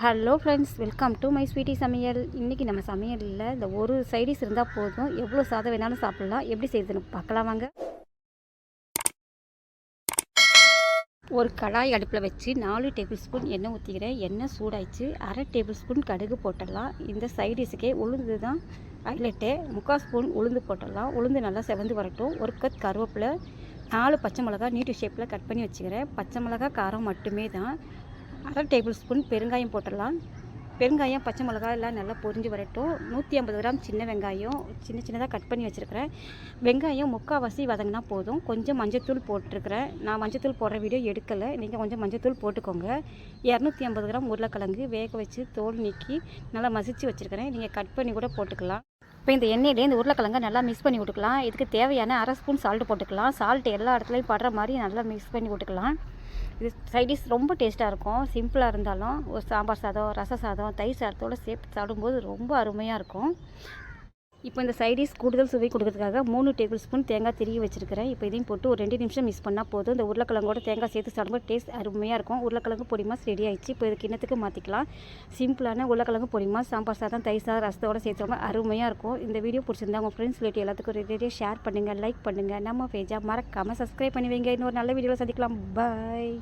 Hello friends welcome to my sweety சமையல். இன்றைக்கி நம்ம சமையலில் இந்த ஒரு சைடிஸ் இருந்தால் போதும். எவ்வளோ சாதம் வேணாலும் சாப்பிட்லாம். எப்படி செய்யுதுன்னு பார்க்கலாம் வாங்க. ஒரு கடாய் அடுப்பில் வச்சு நாலு டேபிள் ஸ்பூன் எண்ணெய் ஊற்றிக்கிறேன் எண்ணெய் சூடாயிடுச்சு. அரை டேபிள் ஸ்பூன் கடுகு போட்டுடலாம். இந்த சைடிஸுக்கே உளுந்து தான் ஹைலைட்டே முக்கால் ஸ்பூன் உளுந்து போட்டுடலாம். உளுந்து நல்லா செவந்து வரட்டும். ஒரு கத் கருவேப்பிலை நாலு பச்சை மிளகா நீட்டு ஷேப்பில் கட் பண்ணி வச்சுக்கிறேன். பச்சை மிளகா காரம் மட்டுமே தான். அரை டேபிள் ஸ்பூன் பெருங்காயம் போட்டுடலாம். பெருங்காயம் பச்சை மிளகா எல்லாம் நல்லா பொரிஞ்சு வரட்டும். நூற்றி ஐம்பது கிராம் சின்ன வெங்காயம் சின்ன சின்னதாக கட் பண்ணி வச்சுருக்கிறேன். வெங்காயம் முக்கால்வாசி வதங்கினா போதும். கொஞ்சம் மஞ்சத்தூள் போட்டிருக்கிறேன். நான் மஞ்சத்தூள் போடுற வீடியோ எடுக்கலை. நீங்கள் கொஞ்சம் மஞ்சத்தூள் போட்டுக்கோங்க. இரநூத்தி ஐம்பது கிராம் உருளைக்கிழங்கு வேக வச்சு தோல் நீக்கி நல்லா மசிச்சு வச்சுருக்கிறேன். நீங்கள் கட் பண்ணி கூட போட்டுக்கலாம். இப்போ இந்த எண்ணெயிலே இந்த உருளைக்கிழங்கை நல்லா மிக்ஸ் பண்ணி விட்டுக்கலாம் இதுக்கு தேவையான அரை ஸ்பூன் சால்ட்டு போட்டுக்கலாம். சால்ட் எல்லா இடத்துலையும் படுற மாதிரி நல்லா மிக்ஸ் பண்ணி விட்டுக்கலாம் இது சைடிஷ் ரொம்ப டேஸ்ட்டாக இருக்கும். சிம்பிளாக இருந்தாலும் ஒரு சாம்பார் சாதம் ரச சாதம் தயிர் சாதத்தோடு சேர்த்து சாப்பிடும்போது ரொம்ப அருமையாக இருக்கும். இப்போ இந்த சைடிஷ் கூடுதல் சுவை கொடுக்கறதுக்காக மூணு டேபிள் ஸ்பூன் தேங்காய் திருகி வச்சிருக்கிறேன். இப்போ இதையும் போட்டு ஒரு ரெண்டு நிமிஷம் மிஸ் பண்ணால் போதும். இந்த உருளைக்கிழங்கோட தேங்காய் சேர்த்து சாப்பிடும்போது டேஸ்ட் அருமையாக இருக்கும். உருளைக்கிழங்கு பொடிமாஸ் ரெடி ஆயிடுச்சு. இப்போ இது கிண்ணத்துக்கு மாற்றிக்கலாம் சிம்பிளான உருளைக்கிழங்கு பொடிமா சாம்பார் சாதம் தயிர் சாதம் ரசத்தோட சேர்த்து அருமையாக இருக்கும். இந்த வீடியோ பிடிச்சிருந்தா உங்கள் ஃப்ரெண்ட்ஸ் ரிலேட்டிவ் எல்லாத்துக்கும் ரெடியாக ஷேர் பண்ணுங்கள் லைக் பண்ணுங்கள் நம்ம பேஜாக மறக்காமல் சப்ஸ்கிரைப் பண்ணி வைங்க. இன்னொரு நல்ல வீடியோவில் சந்திக்கலாம். பாய்